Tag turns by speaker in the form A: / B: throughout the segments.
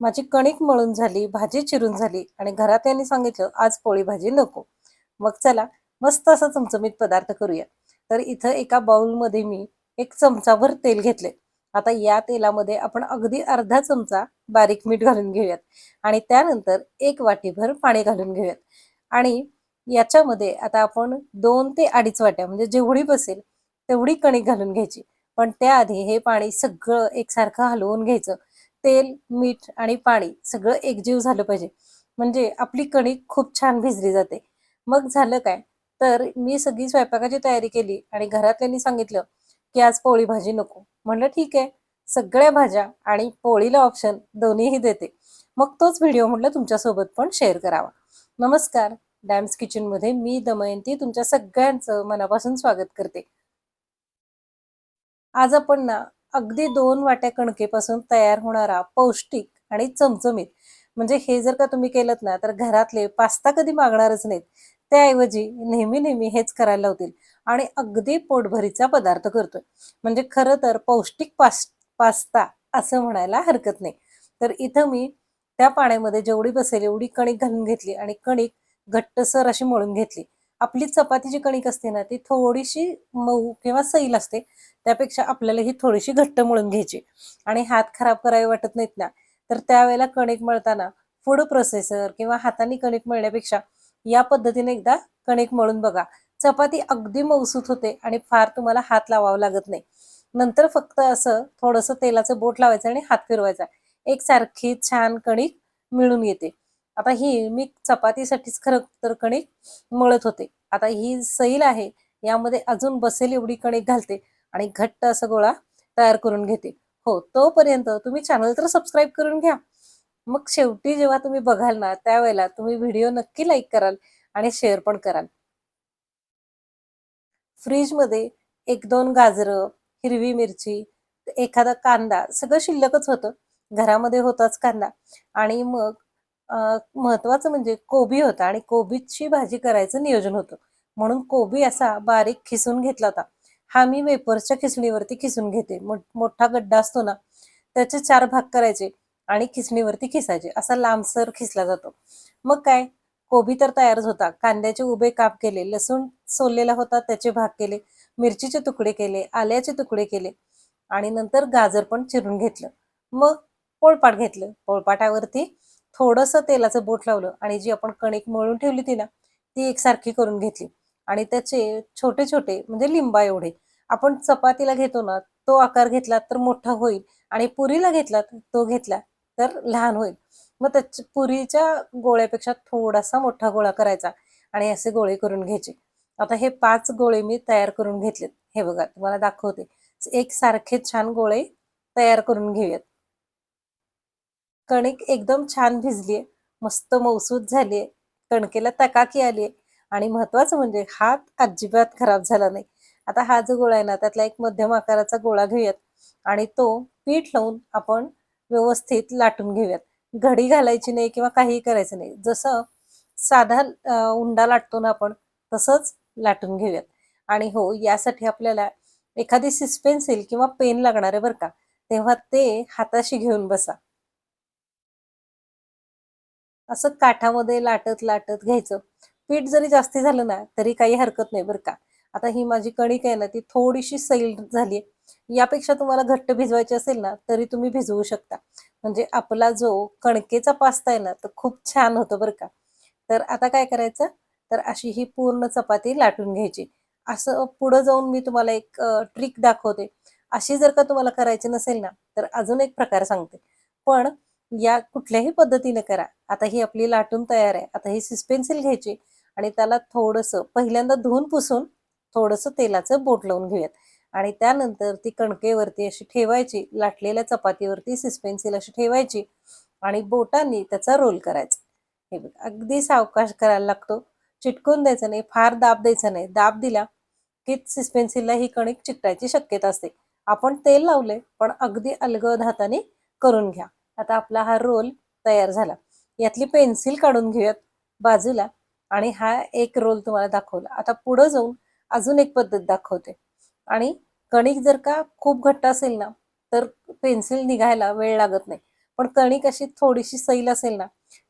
A: माझी कणिक मळून झाली भाजी चिरून झाली आणि घरात यांनी सांगितलं आज पोळी भाजी नको. मग चला मस्त असा चमचमीत पदार्थ करूया. तर इथं एका बाउलमध्ये मी एक चमचाभर तेल घेतले आता या तेलामध्ये आपण अगदी अर्धा चमचा बारीक मीठ घालून घेऊयात आणि त्यानंतर एक वाटीभर पाणी घालून घेऊयात. आणि याच्यामध्ये आता आपण दोन ते अडीच वाट्या म्हणजे जेवढी बसेल तेवढी कणिक घालून घ्यायची. पण त्याआधी हे पाणी सगळं एकसारखं हलवून घ्यायचं. तेल मीठ आणि पाणी सगळं एकजीव झालं पाहिजे. म्हणजे आपली कणिक खूप छान भिजली जाते. मग झालं काय? तर मी सगळी स्वयंपाकाची तयारी केली आणि घरातल्यांनी सांगितलं की आज पोळी भाजी नको. म्हणलं ठीक आहे. सगळ्या भाज्या आणि पोळीला ऑप्शन दोन्हीही देते. मग तोच व्हिडिओ म्हटलं तुमच्यासोबत पण शेअर करावा. नमस्कार. डॅम्स किचनमध्ये मी दमयंती तुमच्या सगळ्यांचं मनापासून स्वागत करते. आज आपण ना अगदी दोन वाट्या कणकेपासून तयार होणारा पौष्टिक आणि चमचमीत. म्हणजे हे जर का तुम्ही केलं ना तर घरातले पास्ता कधी मागणारच नाहीत. त्याऐवजी नेहमी नेहमी हेच करायला लावतील. आणि अगदी पोटभरीचा पदार्थ करतोय. म्हणजे खरं तर पौष्टिक पास पास्ता असं म्हणायला हरकत नाही. तर इथं मी त्या पाण्यामध्ये जेवढी बसेल एवढी कणिक घालून घेतली आणि कणिक घट्टसर अशी मळून घेतली. आपली चपातीची कणिक असते ना ती थोडीशी मऊ किंवा सैल असते. त्यापेक्षा आपल्याला ही थोडीशी घट्ट मळून घ्यायची. आणि हात खराब करावे वाटत नाहीत ना तर त्यावेळेला कणिक मळताना फूड प्रोसेसर किंवा हाताने कणिक मळण्यापेक्षा या पद्धतीने एकदा कणिक मळून बघा. चपाती अगदी मौसूत होते आणि फार तुम्हाला हात लावावा लागत नाही. नंतर फक्त असं थोडंसं तेलाचं बोट लावायचं आणि हात फिरवायचा. एक सारखी छान कणिक मिळून येते. आता ही मी चपातीसाठीच खरं तर कणिक मळत होते. आता ही सैल आहे यामध्ये अजून बसेल एवढी कणिक घालते आणि घट्ट असा गोळा तयार करून घेते. हो तोपर्यंत तुम्ही चॅनल तर सबस्क्राईब करून घ्या. मग शेवटी जेव्हा तुम्ही बघाल ना त्यावेळेला तुम्ही व्हिडिओ नक्की लाईक कराल आणि शेअर पण कराल. फ्रीजमध्ये एक दोन गाजरं हिरवी मिरची एखादा कांदा सगळं शिल्लकच होतं. घरामध्ये होताच कांदा. आणि मग महत्वाचं म्हणजे कोबी होता आणि कोबीची भाजी करायचं नियोजन होतं. म्हणून कोबी असा बारीक खिसून घेतला होता. हा मी वेपरच्या खिसणीवरती खिसून घेते. मोठा गड्डा असतो ना त्याचे चार भाग करायचे आणि खिसणीवरती खिसायचे. असा लांबसर खिसला जातो. मग काय? कोबी तर तयारच होता. कांद्याचे उभे काप केले लसूण सोललेला होता त्याचे भाग केले मिरचीचे तुकडे केले आल्याचे तुकडे केले आणि नंतर गाजर पण चिरून घेतलं. मग पोळपाट घेतलं. पोळपाटावरती थोडंसं तेलाचं बोट लावलं आणि जी आपण कणिक मळून ठेवली ती ना ती एकसारखी करून घेतली. आणि त्याचे छोटे छोटे म्हणजे लिंबा एवढे आपण चपातीला घेतो ना तो आकार घेतला तर मोठा होईल आणि पुरीला घेतला तो घेतला तर लहान होईल. मग त्याच्या पुरीच्या गोळ्यापेक्षा थोडासा मोठा गोळा करायचा आणि असे गोळे करून घ्यायचे. आता हे पाच गोळे मी तयार करून घेतलेत. हे बघा तुम्हाला दाखवते. एक सारखे छान गोळे तयार करून घेऊयात. कणिक एकदम छान भिजलीये मस्त मौसूद झालीये कणकेला तकाकी आलीये आणि महत्वाचं म्हणजे हात अजिबात खराब झाला नाही. आता हा जो गोळा आहे ना त्यातला एक मध्यम आकाराचा गोळा घेऊयात आणि तो पीठ लावून आपण व्यवस्थित लाटून घेऊयात. घडी घालायची नाही किंवा काहीही करायचं नाही. जसं साधा उंडा लाटतो ना आपण तसंच लाटून घेऊयात. आणि हो यासाठी आपल्याला एखादी सिस्पेन्सिल किंवा पेन लागणार आहे बरं का तेव्हा ते हाताशी घेऊन बसा. असं काठामध्ये लाटत लाटत घ्यायचं. पीठ जरी जास्ती झालं ना तरी काही हरकत नाही बरं का. आता ही माझी कणिक आहे ना ती थोडीशी सैल झाली यापेक्षा तुम्हाला घट्ट भिजवायची असेल ना तरी तुम्ही भिजवू शकता. म्हणजे आपला जो कणकेचा पास्ता आहे ना तो खूप छान होतो बरं का. तर आता काय करायचं? तर अशी ही पूर्ण चपाती लाटून घ्यायची. असं पुढं जाऊन मी तुम्हाला एक ट्रिक दाखवते. अशी जर का तुम्हाला करायची नसेल ना तर अजून एक प्रकार सांगते. पण या कुठल्याही पद्धतीने करा. आता ही आपली लाटून तयार आहे. आता ही सिस्पेन्सिल घ्यायची आणि त्याला थोडंसं पहिल्यांदा धुवून पुसून थोडंसं तेलाचं बोट लावून घेऊयात. आणि त्यानंतर ती कणकेवरती अशी ठेवायची लाटलेल्या चपातीवरती सिस्पेन्सिल अशी ठेवायची आणि बोटांनी त्याचा रोल करायचा. हे बघ अगदी सावकाश करायला लागतो. चिटकून द्यायचं नाही फार दाब द्यायचा नाही. दाब दिला की सिस्पेन्सिलला ही कणिक चिकटायची शक्यता असते. आपण तेल लावले पण अगदी अलगद हाताने करून घ्या. आता आपला हा रोल तयार झाला. यातली पेन्सिल काढून घेऊयात बाजूला आणि हा एक रोल तुम्हाला दाखवला. आता पुढं जाऊन अजून एक पद्धत दाखवते. आणि कणिक जर का खूप घट्ट असेल ना तर पेन्सिल निघायला वेळ लागत नाही. पण कणिक अशी थोडीशी सैल असेल ना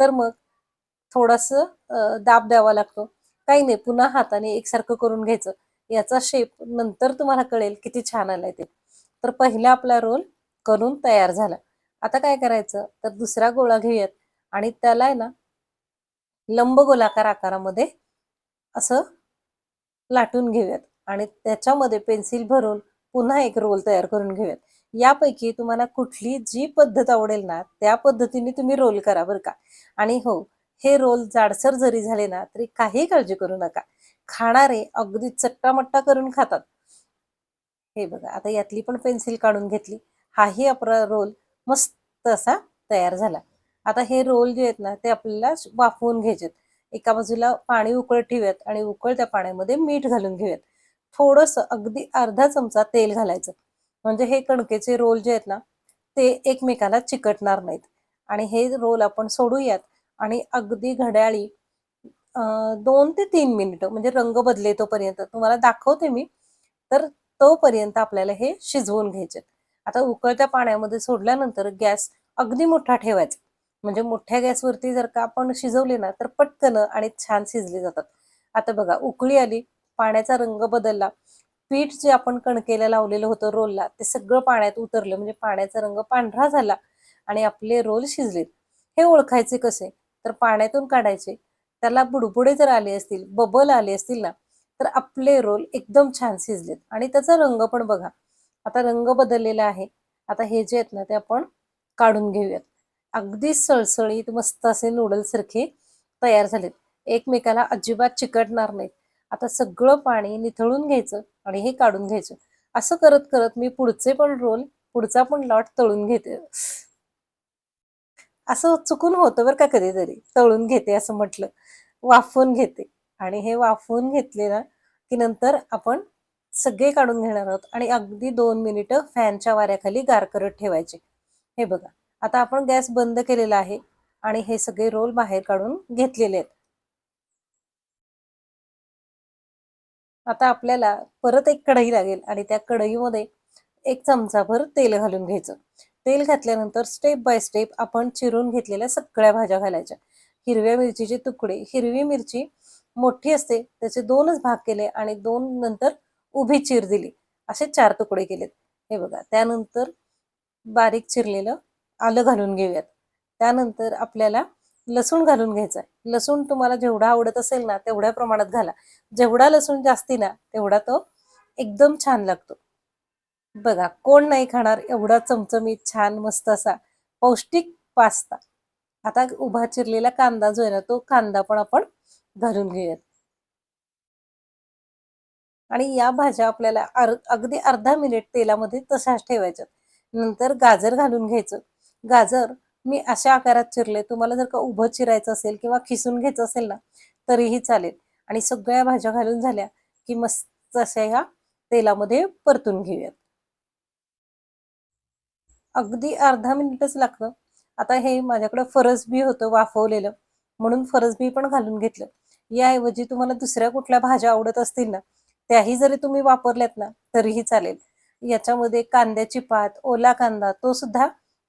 A: तर मग थोडंसं दाब द्यावा लागतो. काही नाही पुन्हा हाताने एकसारखं करून घ्यायचं. याचा शेप नंतर तुम्हाला कळेल किती छान आलाय ते. तर पहिला आपला रोल करून तयार झाला. आता काय करायचं? तर दुसरा गोळा घेऊयात. आणि त्याला आहे ना लंब गोलाकार आकारामध्ये असं लाटून घेऊयात. आणि त्याच्यामध्ये पेन्सिल भरून पुन्हा एक रोल तयार करून घेऊयात. यापैकी तुम्हाला कुठली जी पद्धत आवडेल ना त्या पद्धतीने तुम्ही रोल करा बरं का. आणि हो हे रोल जाडसर जरी झाले ना तरी काही काळजी करू नका. खाणारे अगदी चट्टामट्टा करून खातात. हे बघा आता यातली पण पेन्सिल काढून घेतली. हाही आपला रोल मस्त असा तयार झाला. आता हे रोल जे आहेत ना ते आपल्याला वाफवून घ्यायचेत. एका बाजूला पाणी उकळत ठेवूयात आणि उकळत्या पाण्यामध्ये मीठ घालून घेऊयात. थोडंसं अगदी अर्धा चमचा तेल घालायचं. म्हणजे हे कणकेचे रोल जे आहेत ना ते एकमेकाला चिकटणार नाहीत. आणि हे रोल आपण सोडूयात आणि अगदी घड्याळी दोन ते तीन मिनिटं म्हणजे रंग बदले तोपर्यंत तुम्हाला दाखवते मी तर तोपर्यंत आपल्याला हे शिजवून घ्यायचे आता उकळत्या पाण्यामध्ये सोडल्यानंतर गॅस अगदी मोठा ठेवायचा. म्हणजे मोठ्या गॅसवरती जर का आपण शिजवले ना तर पटकन आणि छान शिजले जातात. आता बघा उकळी आली पाण्याचा रंग बदलला पीठ जे आपण कणकेला लावलेलं होतं रोलला ते सगळं पाण्यात उतरलं. म्हणजे पाण्याचा रंग पांढरा झाला आणि आपले रोल शिजले हे ओळखायचे कसे? तर पाण्यातून काढायचे. त्याला बुडबुडे जर आले असतील बबल आले असतील ना तर आपले रोल एकदम छान शिजलेत. आणि त्याचा रंग पण बघा आता रंग बदललेला आहे. आता हे जे आहेत ना ते आपण काढून घेऊयात. अगदी सळसळीत मस्त असे नूडल्स सारखे तयार झालेत. एकमेकाला अजिबात चिकटणार नाहीत. आता सगळं पाणी निथळून घ्यायचं आणि हे काढून घ्यायचं. असं करत करत मी पुढचे पण रोल पुढचा पण लॉट तळून घेते. असं चुकून होतं बरं का कधीतरी. तळून घेते असं म्हटलं. वाफवून घेते. आणि हे वाफवून घेतले ना की नंतर आपण सगळे काढून घेणार आहोत आणि अगदी दोन मिनिटं फॅनच्या वाऱ्याखाली गार करत ठेवायचे. हे बघा आता आपण गॅस बंद केलेला आहे आणि हे सगळे रोल बाहेर काढून घेतलेले आहेत. आता आपल्याला परत एक कढई लागेल आणि त्या कढईमध्ये एक चमचाभर तेल घालून घ्यायचं. तेल घातल्यानंतर स्टेप बाय स्टेप आपण चिरून घेतलेल्या सगळ्या भाज्या घालायच्या. हिरव्या मिरचीचे तुकडे हिरवी मिरची मोठी असते त्याचे दोनच भाग केले आणि दोन नंतर उभी चिर दिली. असे चार तुकडे केलेत. हे बघा त्यानंतर बारीक चिरलेलं आलं घालून घेऊयात. त्यानंतर आपल्याला लसूण घालून घ्यायचा आहे लसूण तुम्हाला जेवढा आवडत असेल ना तेवढ्या प्रमाणात घाला. जेवढा लसूण जास्ती ना तेवढा तो एकदम छान लागतो. बघा कोण नाही खाणार एवढा चमचमीत छान मस्त असा पौष्टिक पास्ता. आता उभा चिरलेला कांदा जो आहे ना तो कांदा पण आपण घालून घेऊयात. आणि या भाज्या आपल्याला अर अगदी अर्धा मिनिट तेलामध्ये तशाच ठेवायच्या नंतर गाजर घालून घ्यायचं. गाजर मी अशा आकारात चिरले तुम्हाला जर का उभं चिरायचं असेल किंवा खिसून घ्यायचं असेल ना तरीही चालेल. आणि सगळ्या भाज्या घालून झाल्या की मस्त अशा ह्या तेलामध्ये परतून घेऊयात. अगदी अर्धा मिनिटच लागतं. आता हे माझ्याकडे फरसबी होतं वाफवलेलं म्हणून फरसबी पण घालून घेतलं. याऐवजी तुम्हाला दुसऱ्या कुठल्या भाज्या आवडत असतील ना त्याही जरी तुम्ही वापरल्यात ना तरीही चालेल. याच्यामध्ये कांद्याची पात ओला कांदा तो सुद्धा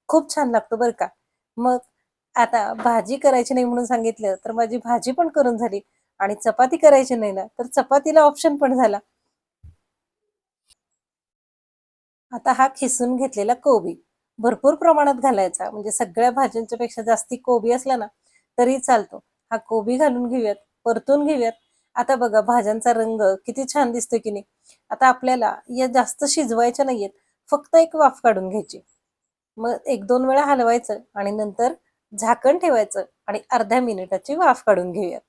A: खूप छान लागतो बरं का. मग आता भाजी करायची नाही म्हणून सांगितलं तर माझी भाजी पण करून झाली आणि चपाती करायची नाही ना तर चपातीला ऑप्शन पण झाला. आता हा खिसून घेतलेला कोबी भरपूर प्रमाणात घालायचा. म्हणजे सगळ्या भाज्यांच्या पेक्षा जास्ती कोबी असला ना तरी चालतो. हा कोबी घालून घेऊयात परतून घेऊयात. आता बघा भाज्यांचा रंग किती छान दिसतोय की नाही? आता आपल्याला या जास्त शिजवायच्या नाहीयेत फक्त एक वाफ काढून घ्यायची. मग एक दोन वेळा हलवायचं आणि नंतर झाकण ठेवायचं आणि अर्ध्या मिनिटाची वाफ काढून घेऊयात.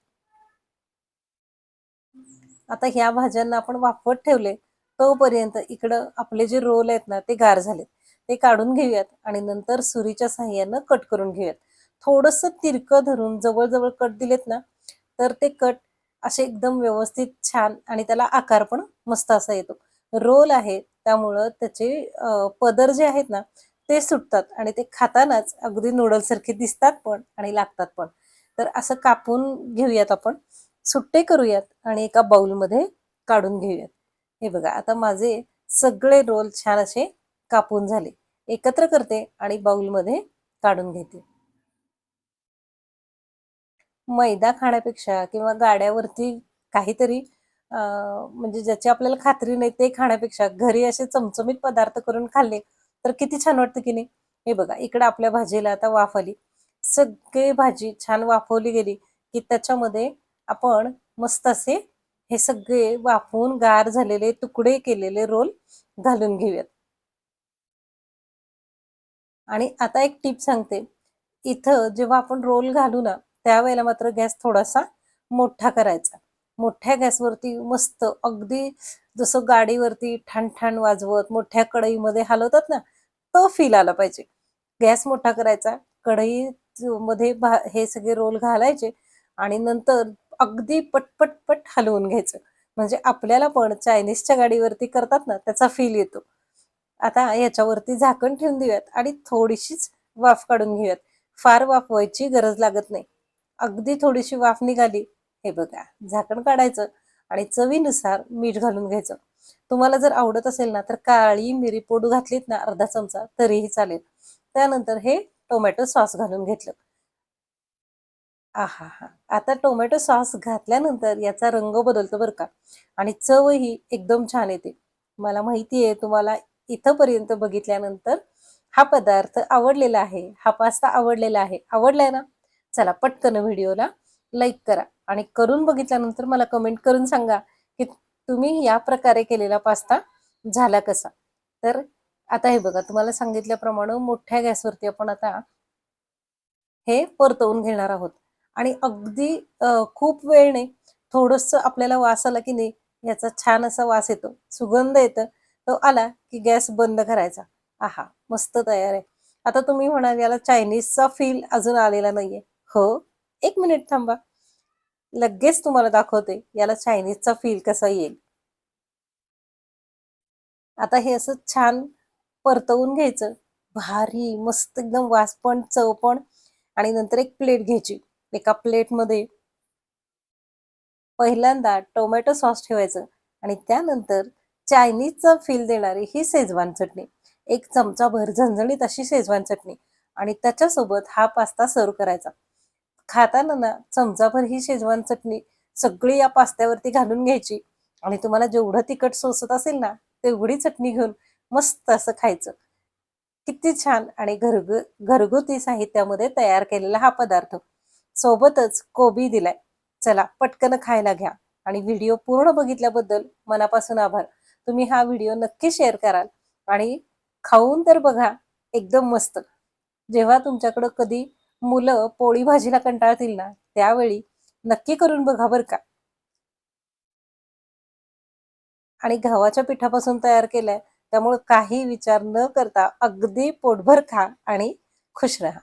A: आता ह्या भाज्यांना आपण वाफवत ठेवले तोपर्यंत इकडं आपले जे रोल आहेत ना ते गार झालेत. ते काढून घेऊयात आणि नंतर सुरीच्या साह्यानं कट करून घेऊयात. थोडंसं तिरकं धरून जवळजवळ कट दिलेत ना तर ते कट असे एकदम व्यवस्थित छान आणि त्याला आकार पण मस्त असा येतो. रोल आहे त्यामुळं त्याचे पदर जे आहेत ना ते सुटतात आणि ते खातानाच अगदी नूडल्ससारखे दिसतात पण आणि लागतात पण. तर असं कापून घेऊयात आपण. सुट्टे करूयात आणि एका बाउलमध्ये काढून घेऊयात. हे बघा आता माझे सगळे रोल छान असे कापून झाले. एकत्र करते आणि बाउलमध्ये काढून घेते. मैदा खाण्यापेक्षा किंवा गाड्यावरती काहीतरी म्हणजे ज्याची आपल्याला खात्री नाही ते खाण्यापेक्षा घरी असे चमचमीत पदार्थ करून खाल्ले तर किती छान वाटतं की नाही? हे बघा इकडे आपल्या भाजीला आता वाफ आली. सगळे भाजी छान वाफवली गेली की त्याच्यामध्ये आपण मस्त असे हे सगळे वाफवून गार झालेले तुकडे केलेले रोल घालून घेऊयात. आणि आता एक टीप सांगते. इथं जेव्हा आपण रोल घालू ना त्यावेळेला मात्र गॅस थोडासा मोठा करायचा. मोठ्या गॅसवरती मस्त अगदी जसं गाडीवरती ठाण ठाण वाजवत मोठ्या कढईमध्ये हलवतात ना तो फील आला पाहिजे. गॅस मोठा करायचा कढई मध्ये हे सगळे रोल घालायचे आणि नंतर अगदी पटपट पट हलवून घ्यायचं. म्हणजे आपल्याला पण चायनीजच्या गाडीवरती करतात ना त्याचा फील येतो. आता याच्यावरती झाकण ठेवून देऊयात आणि थोडीशीच वाफ काढून घेऊयात. फार वाफवायची गरज लागत नाही. अगदी थोडीशी वाफ निघाली. हे बघा झाकण काढायचं आणि चवीनुसार मीठ घालून घ्यायचं. तुम्हाला जर आवडत असेल ना तर काळी मिरी पोडू घातलीत ना अर्धा चमचा तरीही चालेल. त्यानंतर हे टोमॅटो सॉस घालून घेतलं. आहा हा. आता टोमॅटो सॉस घातल्यानंतर याचा रंग बदलतो बरं का. आणि चवही एकदम छान येते. मला माहिती आहे तुम्हाला इथंपर्यंत बघितल्यानंतर हा पदार्थ आवडलेला आहे. हा पास्ता आवडलेला आहे. आवडलाय ना? चला पटकन व्हिडिओला लाईक करा आणि करून बघितल्यानंतर मला कमेंट करून सांगा की तुम्ही या प्रकारे केलेला पास्ता झाला कसा. तर आता हे बघा तुम्हाला सांगितल्याप्रमाणे मोठ्या गॅसवरती आपण आता हे परतवून घेणार आहोत. आणि अगदी खूप वेळ नाही थोडस आपल्याला वास आला की नाही याचा छान असा वास येतो सुगंध येतं तो आला की गॅस बंद करायचा. आहा मस्त तयार आहे. आता तुम्ही म्हणाल याला चायनीजचा फील अजून आलेला नाहीये. हो एक मिनिट थांबा. लगेच तुम्हाला दाखवते याला चायनीजचा फील कसा येईल. आता हे असं छान परतवून घ्यायचं. भारी मस्त एकदम वास पण चव पण. आणि नंतर एक प्लेट घ्यायची. एका प्लेटमध्ये पहिल्यांदा टोमॅटो सॉस ठेवायचं. आणि त्यानंतर चायनीजचा फील देणारी ही शेजवान चटणी. एक चमचाभर झणझणीत अशी शेजवान चटणी. आणि त्याच्यासोबत हा पास्ता सर्व करायचा. खाताना ना चमचाभर ही शेजवान चटणी सगळी या पास्त्यावरती घालून घ्यायची. आणि तुम्हाला जेवढं तिखट सोसत असेल ना तेवढी चटणी घेऊन मस्त असं खायचं. किती छान आणि घरगु घरगुती साहित्यामध्ये तयार केलेला हा पदार्थ. सोबतच कोबी दिलाय. चला पटकन खायला घ्या. आणि व्हिडिओ पूर्ण बघितल्याबद्दल मनापासून आभार. तुम्ही हा व्हिडिओ नक्की शेअर कराल. आणि खाऊन तर बघा एकदम मस्त. जेव्हा तुमच्याकडं कधी मुलं पोळी भाजीला कंटाळतील ना? त्यावेळी नक्की करून बघा बरं का. आणि गव्हाच्या पिठापासून तयार केलाय त्यामुळे काही विचार न करता अगदी पोटभर खा आणि खुश राहा.